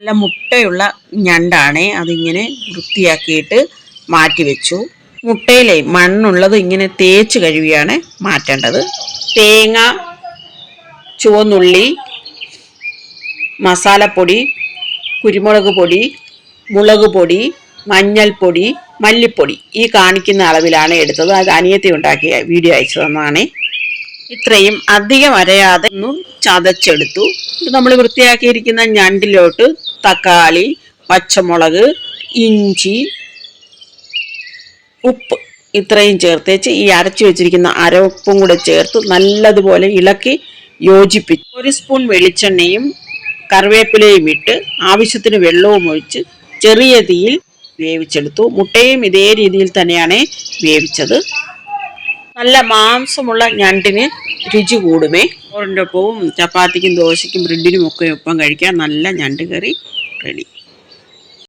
നല്ല മുട്ടയുള്ള ഞണ്ടാണേ. അതിങ്ങനെ വൃത്തിയാക്കിയിട്ട് മാറ്റി വെച്ചു മുട്ടയിലെ മണ്ണുള്ളത് ഇങ്ങനെ തേച്ച് കഴുകിയാണ് മാറ്റേണ്ടത്. തേങ്ങ ചുവന്നുള്ളി മസാലപ്പൊടി കുരുമുളക് പൊടി മുളക് പൊടി മഞ്ഞൾപ്പൊടി മല്ലിപ്പൊടി ഈ കാണിക്കുന്ന അളവിലാണ് എടുത്തത്. അത് അനിയത്തി ഉണ്ടാക്കിയ വീഡിയോ അയച്ചു തന്നതാണേ ഇത്രയും അധികം അരയാതെ ഒന്ന് ചതച്ചെടുത്തു. നമ്മൾ വൃത്തിയാക്കിയിരിക്കുന്ന ഞണ്ടിലോട്ട് തക്കാളി പച്ചമുളക് ഇഞ്ചി ഉപ്പ് ഇത്രയും ചേർത്തേച്ച് ഈ അരച്ചു വെച്ചിരിക്കുന്ന അരപ്പും കൂടെ ചേർത്ത് നല്ലതുപോലെ ഇളക്കി യോജിപ്പിച്ചു. ഒരു സ്പൂൺ വെളിച്ചെണ്ണയും കറിവേപ്പിലയും ഇട്ട് ആവശ്യത്തിന് വെള്ളവും ഒഴിച്ച് ചെറിയ തീയിൽ വേവിച്ചെടുത്തു. മുട്ടയും ഇതേ രീതിയിൽ തന്നെയാണ് വേവിച്ചത്. നല്ല മാംസമുള്ള ഞണ്ടിന് രുചി കൂടുമേ. ചോറിന്റെ ഒപ്പവും ചപ്പാത്തിക്കും ദോശയ്ക്കും ബ്രെഡിനും ഒക്കെ ഒപ്പം കഴിക്കാൻ നല്ല ഞണ്ട് കറി റെഡി.